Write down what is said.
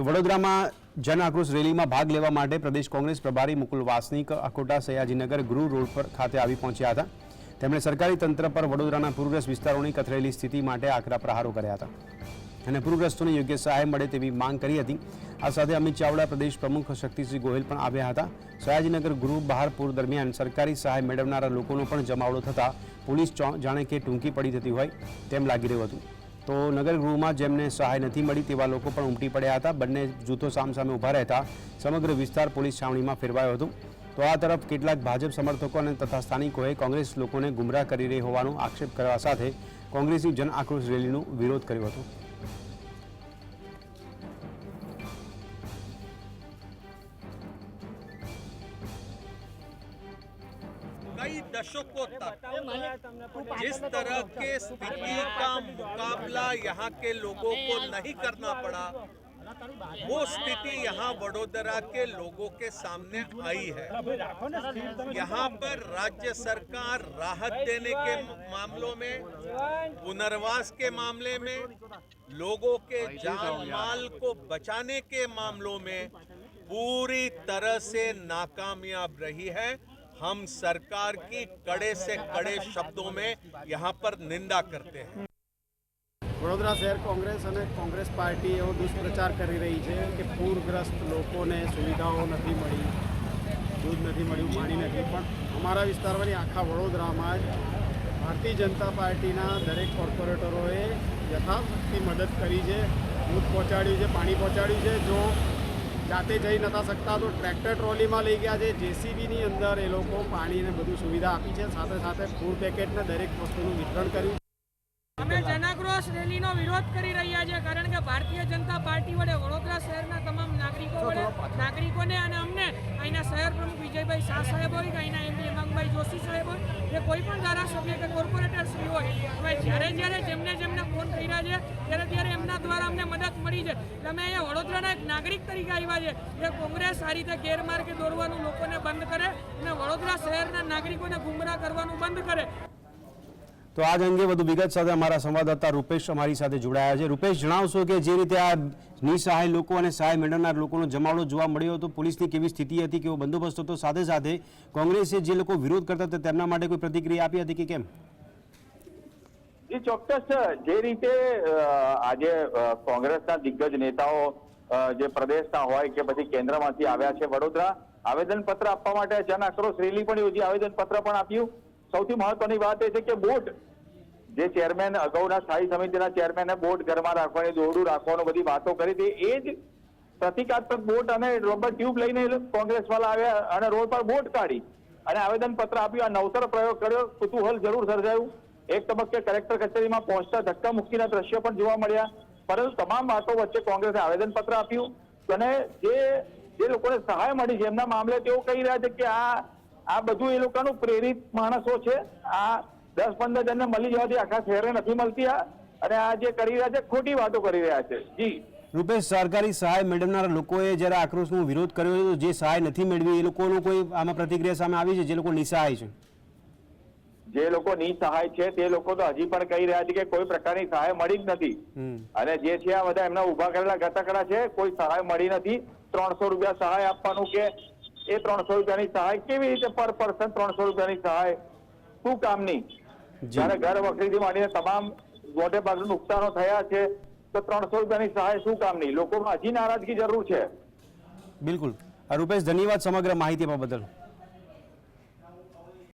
તો વડોદરામાં જન આક્રોશ રેલીમાં ભાગ લેવા માટે પ્રદેશ કોંગ્રેસ પ્રભારી મુકુલ વાસનિક, અકોટા સયાજીનગર ગૃહ રોડ પર ખાતે આવી પહોંચ્યા હતા. તેમણે સરકારી તંત્ર પર વડોદરાના પૂરગ્રસ્ત વિસ્તારોની કથળેલી સ્થિતિ માટે આકરા પ્રહારો કર્યા હતા. અને પૂરગ્રસ્તોને યોગ્ય સહાય મળે તેવી માંગ કરી હતી. આ સાથે અમિત ચાવડા પ્રદેશ પ્રમુખ શક્તિસિંહ ગોહિલ પણ આવ્યા હતા. સયાજીનગર ગૃહ બહાર પૂર દરમિયાન સરકારી સહાય મેળવનારા લોકોનો પણ જમાવડો થતાં પોલીસ જાણે કે ટૂંકી પડી જતી હોય તેમ લાગી રહ્યું હતું. તો નગરગૃહમાં જેમને સહાય નથી મળી તેવા લોકો પણ ઉમટી પડ્યા હતા. બંને જૂથો સામસામે ઊભા રહેતા સમગ્ર વિસ્તાર પોલીસ છાવણીમાં ફેરવાયો હતો. તો આ તરફ કેટલાક ભાજપ સમર્થકો અને તથા સ્થાનિકોએ કોંગ્રેસ લોકોને ગુમરાહ કરી રહી હોવાનો આક્ષેપ કરવા સાથે કોંગ્રેસની જન આક્રોશ રેલીનો વિરોધ કર્યો હતો. कई दशकों तक जिस तरह के स्थिति का मुकाबला यहाँ के लोगों को नहीं करना पड़ा वो स्थिति यहाँ वडोदरा के लोगों के सामने आई है। यहाँ पर राज्य सरकार राहत देने के मामलों में पुनर्वास के मामले में लोगों के जान माल को बचाने के मामलों में पूरी तरह से नाकामयाब रही है। हम सरकार की कड़े से कड़े शब्दों में यहाँ पर निंदा करते हैं વડોદરા શહેર કોંગ્રેસ અને કોંગ્રેસ પાર્ટી એવો દુષ્પ્રચાર કરી રહી છે કે પૂરગ્રસ્ત લોકોને સુવિધાઓ નથી મળી દૂધ નથી મળ્યું પાણી નથી પણ અમારા વિસ્તારમાંની આખા વડોદરામાં જ ભારતીય જનતા પાર્ટીના દરેક કોર્પોરેટરોએ યથાશક્તિ મદદ કરી છે દૂધ પહોંચાડ્યું છે પાણી પહોંચાડ્યું છે જો જાતે જઈ નતા શકતા તો ટ્રેક્ટર ટ્રોલીમાં લઈ ગયા છે. જેસીબીની અંદર એ લોકો પાણીને બધું સુવિધા આપી છે. સાથે સાથે ફૂડ પેકેટને દરેક વસ્તુનું વિતરણ કર્યું. અમે જનાક્રોશ રેલીનો વિરોધ કરી રહ્યા છીએ કારણ કે ભારતીય જનતા પાર્ટી વડે વડોદરા શહેરના તમામ નાગરિકો વડે નાગરિકોને અને અમને અહીંના શહેર પ્રમુખ વિજયભાઈ શાહ સાહેબ હોય કે અહીંના એમપી હેમાંગભાઈ જોશી સાહેબ હોય કે કોઈ પણ ધારાસભ્ય કે કોર્પોરેટર શ્રી હોય હવે જ્યારે જ્યારે જેમને જેમને મદદ છે. અમે અહીંયા વડોદરાના એક નાગરિક તરીકે આવ્યા છે. કે કોંગ્રેસ આ રીતે ગેરમાર્ગે દોરવાનું લોકોને બંધ કરે અને વડોદરા શહેરના નાગરિકોને ગુમરાહ કરવાનું બંધ કરે. તો આજ અંગે વધુ વિગત સાથે અમારા સંવાદદાતા રૂપેશ અમારી સાથે જોડાયા છે. રૂપેશ, જણાવશો કે જે રીતે આ નિસહાય લોકો અને સહાય મેળવનાર લોકોનો જમાવડો જોવા મળ્યો હતો, પોલીસની કેવી સ્થિતિ હતી, કેવો બંદોબસ્ત હતો? સાથે સાથે કોંગ્રેસે જે લોકો વિરોધ કરતા હતા, તેમના માટે કોઈ પ્રતિક્રિયા આપી હતી કે કેમ? એ ચોક્કસ જે રીતે આજે કોંગ્રેસના દિગ્ગજ નેતાઓ જે પ્રદેશના હોય કે પછી કેન્દ્રમાંથી આવ્યા છે વડોદરા, આવેદનપત્ર આપવા માટે જન આક્રોશ રેલી પણ યોજી આવેદનપત્ર પણ આપ્યું. સૌથી મહત્વની વાત એ છે કે બોટ, જે ચેરમેન, અગાઉના સ્થાયી સમિતિના ચેરમેને બોટ ઘરમાં રાખવાની, દોરડું રાખવાનું, બધી વાતો કરી હતી, એ જ પ્રતિકાત્મક બોટ અને રબર ટ્યુબ લઈને કોંગ્રેસ વાળા આવ્યા અને રોડ પર બોટ કાઢી. અને આવેદન પત્ર આપ્યું, આ નવતર પ્રયોગ કર્યો, કુતૂહલ જરૂર સર્જાયું. એક તબક્કે કલેક્ટર કચેરીમાં પહોંચતા ધક્કા મુક્કીના દ્રશ્યો પણ જોવા મળ્યા. પરંતુ તમામ વાતો વચ્ચે કોંગ્રેસે આવેદન પત્ર આપ્યું અને જે જે લોકોને સહાય મળી છે, એમના મામલે તેઓ કહી રહ્યા છે કે આ આ બધું એ લોકોનું પ્રેરિત માણસો છે. આ દસ પંદર જણને મળી જવાથી આખા શહેરે નથી મળતી આ. અને આ જે કરી રહ્યા છે, ખોટી વાતો કરી રહ્યા છે. જી. રૂપેશ સરકારી સહાય મેળવનારા લોકોએ જ્યારે આક્રોશનો વિરોધ કર્યો હતો જે સહાય નથી મેળવી એ લોકોનું કોઈ આમાં પ્રતિક્રિયા સામે આવી છે, જે લોકો નિસહાય છે? જે લોકો ની સહાય છે તે લોકો તો હજી પણ કહી રહ્યા છે કે કોઈ પ્રકારની સહાય મળી જ નથી. અને જે છે આ બધા એમના ઊભા કરેલા ઘટકડા છે કોઈ સહાય મળી નથી. ત્રણસો રૂપિયા સહાય આપવાનું કે એ ત્રણસો રૂપિયાની સહાય કેવી રીતે પર પર્સન ત્રણસો રૂપિયાની સહાય? શું કામની જયારે ઘર વખરીથી માંડીને તમામ મોટે ભાગનું નુકસાનો થયા છે તો ત્રણસો રૂપિયાની સહાય શું કામની લોકોમાં હજી નારાજગી જરૂર છે. બિલકુલ. રૂપેશ ધન્યવાદ સમગ્ર માહિતી બદલ.